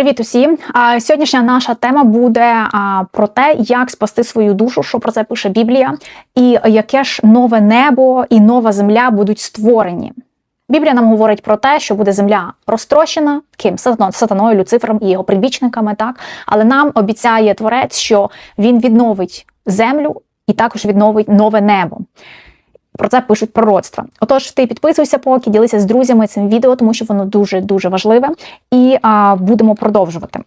Привіт усім! Сьогоднішня наша тема буде про те, як спасти свою душу, що про це пише Біблія, і яке ж нове небо і нова земля будуть створені. Біблія нам говорить про те, що буде земля розтрощена, ким сатаною, Люцифером і його прибічниками, так але нам обіцяє творець, що він відновить землю і також відновить нове небо. Про це пишуть пророцтва. Отож, ти підписуйся, поки ділися з друзями цим відео, тому що воно дуже дуже важливе, і а, будемо продовжувати.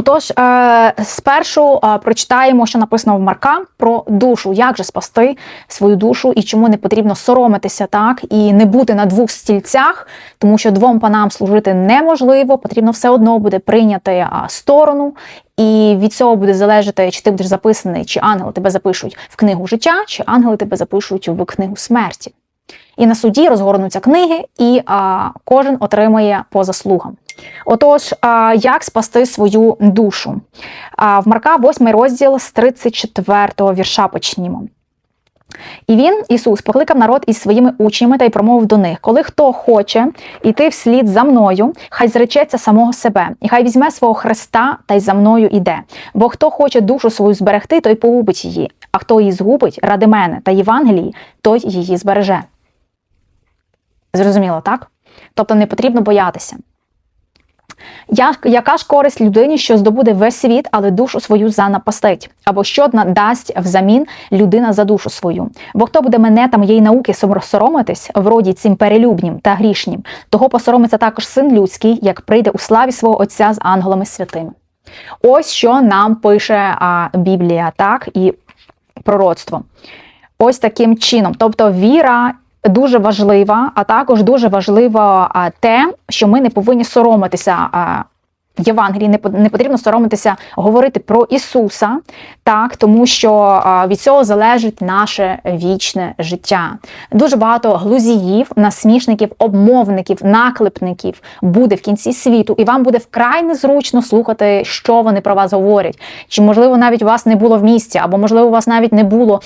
Отож, е, спершу е, прочитаємо, що написано в Марка про душу, як же спасти свою душу і чому не потрібно соромитися так і не бути на двох стільцях, тому що двом панам служити неможливо, потрібно все одно буде прийняти сторону, і від цього буде залежати, чи ти будеш записаний, чи ангели тебе запишуть в книгу життя, чи ангели тебе запишуть в книгу смерті. І на суді розгорнуться книги, і а, кожен отримає по заслугам. Отож, а, як спасти свою душу? А, В Марка 8 розділ з 34-го вірша почнімо. І він, Ісус, покликав народ із своїми учнями та й промовив до них: Коли хто хоче йти вслід за мною, хай зречеться самого себе, і хай візьме свого Христа та й за мною іде. Бо хто хоче душу свою зберегти, той погубить її, а хто її згубить ради мене та Євангелії, той її збереже. Зрозуміло, так? Тобто не потрібно боятися. Як, яка ж користь людині, що здобуде весь світ, але душу свою занапастить? Або що дасть взамін людина за душу свою? Бо хто буде мене та моєї науки соромитись, вроді цим перелюбнім та грішнім, того посоромиться також син людський, як прийде у славі свого Отця з ангелами святими. Ось що нам пише а, Біблія, так, і пророцтво. Ось таким чином. Тобто віра дуже важлива, а також дуже важливо те, що ми не повинні соромитися Євангелії не потрібно соромитися говорити про Ісуса, так, тому що від цього залежить наше вічне життя. Дуже багато глузіїв, насмішників, обмовників, наклепників буде в кінці світу, і вам буде вкрай незручно слухати, що вони про вас говорять. Чи, можливо, навіть вас не було в місті, або, можливо, вас навіть не було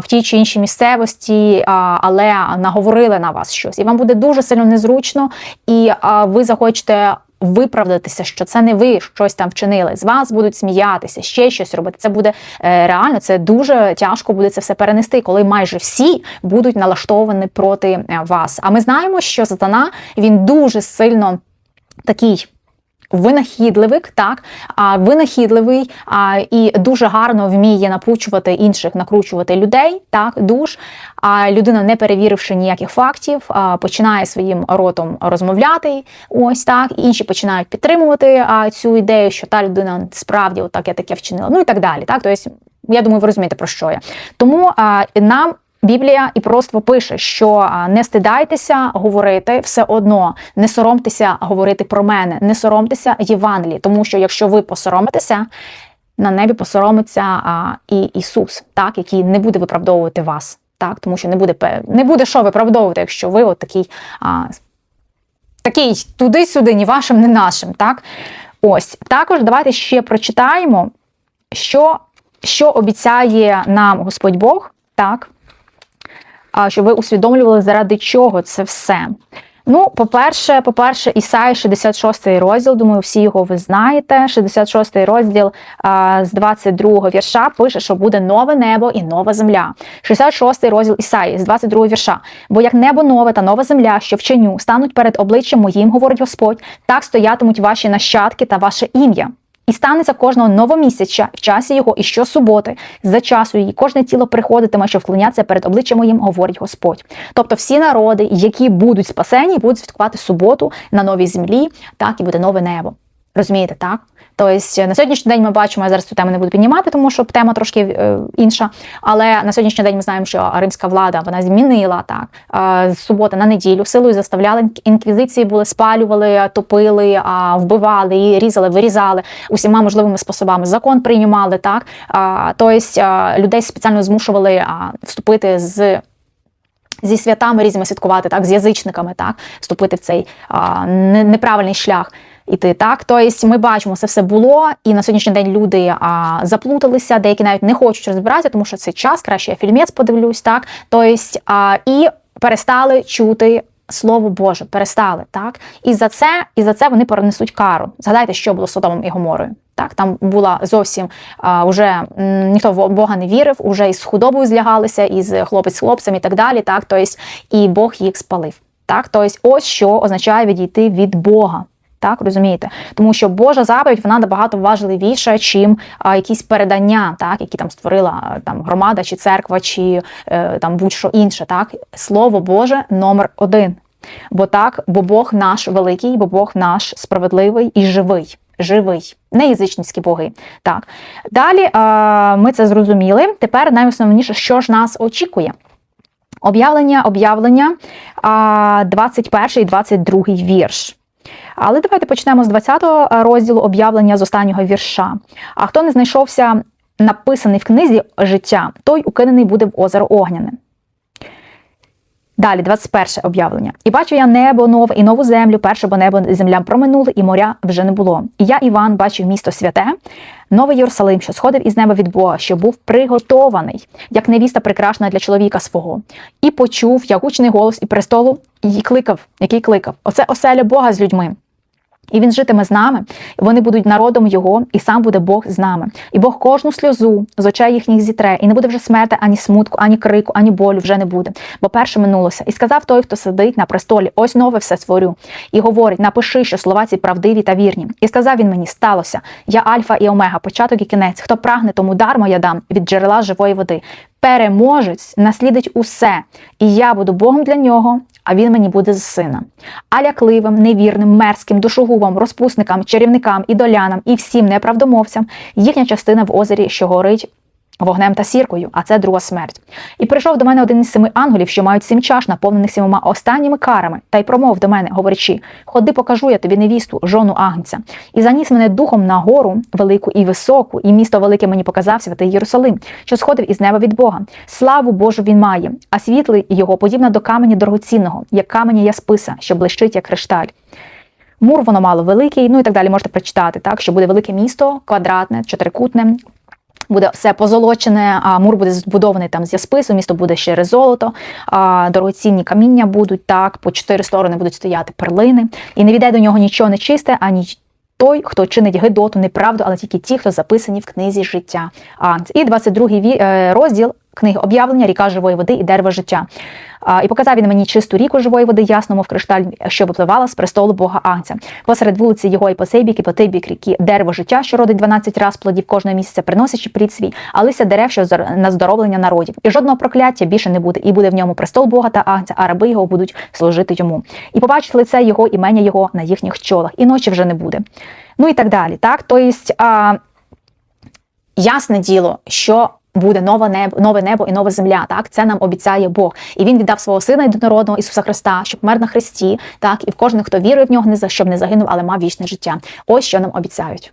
в тій чи іншій місцевості, але наговорили на вас щось. І вам буде дуже сильно незручно, і ви захочете виправдатися, що це не ви щось там вчинили. З вас будуть сміятися, ще щось робити. Це буде е, реально, це дуже тяжко буде це все перенести, коли майже всі будуть налаштовані проти е, вас. А ми знаємо, що сатана він дуже сильно такий винахідливик, так а винахідливий а, і дуже гарно вміє напучувати інших, накручувати людей, так душ. А людина, не перевіривши ніяких фактів, а, починає своїм ротом розмовляти. Ось так, інші починають підтримувати а, цю ідею, що та людина справді отак я таке вчинила. Ну і так далі. Так, тобто, я думаю, ви розумієте про що я. Тому а, нам Біблія і пророцтво пише, що не стидайтеся говорити все одно, не соромтеся говорити про мене, не соромтеся Євангелії, тому що якщо ви посоромитеся, на небі посоромиться а, і Ісус, так, який не буде виправдовувати вас, так, тому що не буде не буде що виправдовувати, якщо ви от такий, а, такий туди-сюди, ні вашим, ні нашим. так. Ось також давайте ще прочитаємо, що, що обіцяє нам Господь Бог, так щоб ви усвідомлювали, заради чого це все. Ну, по-перше, по-перше, Ісаї 66 розділ, думаю, всі його ви знаєте. 66 розділ а, з 22 вірша пише, що буде нове небо і нова земля. 66 розділ Ісаї з 22 вірша. Бо як небо нове та нова земля, що вченю, стануть перед обличчям моїм, говорить Господь, так стоятимуть ваші нащадки та ваше ім'я. І станеться кожного новомісяця в часі його і щосуботи, за часу її, кожне тіло приходитиме, що вклонятися перед обличчям моїм, говорить Господь. Тобто всі народи, які будуть спасені, будуть святкувати суботу на новій землі, так і буде нове небо. Розумієте, так? Тобто на сьогоднішній день ми бачимо, я зараз цю тему не буду піднімати, тому що тема трошки е, інша. Але на сьогоднішній день ми знаємо, що римська влада вона змінила так з суботи на неділю, силою заставляли інквізиції, були спалювали, топили, вбивали, і різали, вирізали усіма можливими способами. Закон приймали так. Тобто людей спеціально змушували вступити з. Зі святами різними святкувати, так, з язичниками, так, вступити в цей а, неправильний шлях іти. Так, тобто ми бачимо, це все було, і на сьогоднішній день люди а, заплуталися, деякі навіть не хочуть розбиратися, тому що це час, краще я фільмець подивлюсь, так тобто, а, і перестали чути Слово Боже, перестали, так? І за це, і за це вони перенесуть кару. Згадайте, що було з Содомом і Гоморою. Так, там була зовсім а, уже ніхто в Бога не вірив, уже із худобою злягалися, із хлопець з хлопцем і так далі. Так, тобто, і Бог їх спалив. Так, тобто, ось що означає відійти від Бога. Так, розумієте? Тому що Божа заповідь вона набагато важливіша, чим а, якісь передання, так, які там створила там громада чи церква, чи е, там будь-що інше. Так, слово Боже номер один. Бо так, бо Бог наш великий, бо Бог наш справедливий і живий. Живий, не язичницькі боги. Так. Далі а, ми це зрозуміли. Тепер найосновніше, що ж нас очікує. Об'явлення, об'явлення, а, 21 і 22 вірш. Але давайте почнемо з 20 розділу об'явлення з останнього вірша. А хто не знайшовся написаний в книзі життя, той укинений буде в озеро Огняне. Далі, 21 об'явлення. І бачу я небо нове і нову землю, перше, бо небо земля проминули, і моря вже не було. І я, Іван, бачив місто святе, новий Єрусалим, що сходив із неба від Бога, що був приготований, як невіста прикрашена для чоловіка свого. І почув я гучний голос і престолу, і кликав, який кликав: Оце оселя Бога з людьми. І він житиме з нами, вони будуть народом його, і сам буде Бог з нами. І Бог кожну сльозу з очей їхніх зітре, і не буде вже смерти, ані смутку, ані крику, ані болю вже не буде, бо перше минулося. І сказав той, хто сидить на престолі, ось нове все створю. І говорить: напиши, що слова ці правдиві та вірні. І сказав він мені: сталося. Я Альфа і Омега, початок і кінець. Хто прагне, тому дармо я дам від джерела живої води. Переможець наслідить усе, і я буду Богом для нього, а він мені буде з сина. А лякливим, невірним, мерзким, душогубам, розпусникам, чарівникам, ідолянам і всім неправдомовцям їхня частина в озері, що горить. Вогнем та сіркою, а це друга смерть. І прийшов до мене один із семи ангелів, що мають сім чаш, наповнених сімома останніми карами, та й промов до мене, говорячи: Ходи, покажу я тобі невісту, жону агнця. І заніс мене духом на гору велику і високу, і місто велике мені показав святий Єрусалим, що сходив із неба від Бога. Славу Божу він має, а світлий його подібна до каменя дорогоцінного, як каменя ясписа, що блищить, як кришталь. Мур воно мало великий, ну і так далі можете прочитати, так що буде велике місто, квадратне, чотирикутне, Буде все позолочене, а мур буде збудований там з яспису, місто буде ще золото, а дорогоцінні каміння будуть так, по чотири сторони будуть стояти перлини, і не віде до нього нічого нечисте, ані той, хто чинить гидоту, неправду, але тільки ті, хто записані в книзі життя. А, І 22 е, розділ книги об'явлення, ріка живої води і дерево життя. І показав він мені чисту ріку живої води, ясно, мов кришталь, що випливала з престолу Бога Агнця. Посеред вулиці його і по цей бік, і по той бік ріки дерево життя, що родить 12 раз плодів кожного місяця, приносячи плід свій, а лися дерев, що на здоровлення народів. І жодного прокляття більше не буде, і буде в ньому престол Бога та Агнця, а раби його будуть служити йому. І побачить лице його, імення його на їхніх чолах, і ночі вже не буде. Ну і так далі. Так, тобто, ясне діло, що буде нове небо, нове небо і нова земля. Так, це нам обіцяє Бог. І він віддав свого сина єдинородного Ісуса Христа, щоб мер на Христі, так, і в кожен, хто вірує в нього, не за щоб не загинув, але мав вічне життя. Ось що нам обіцяють.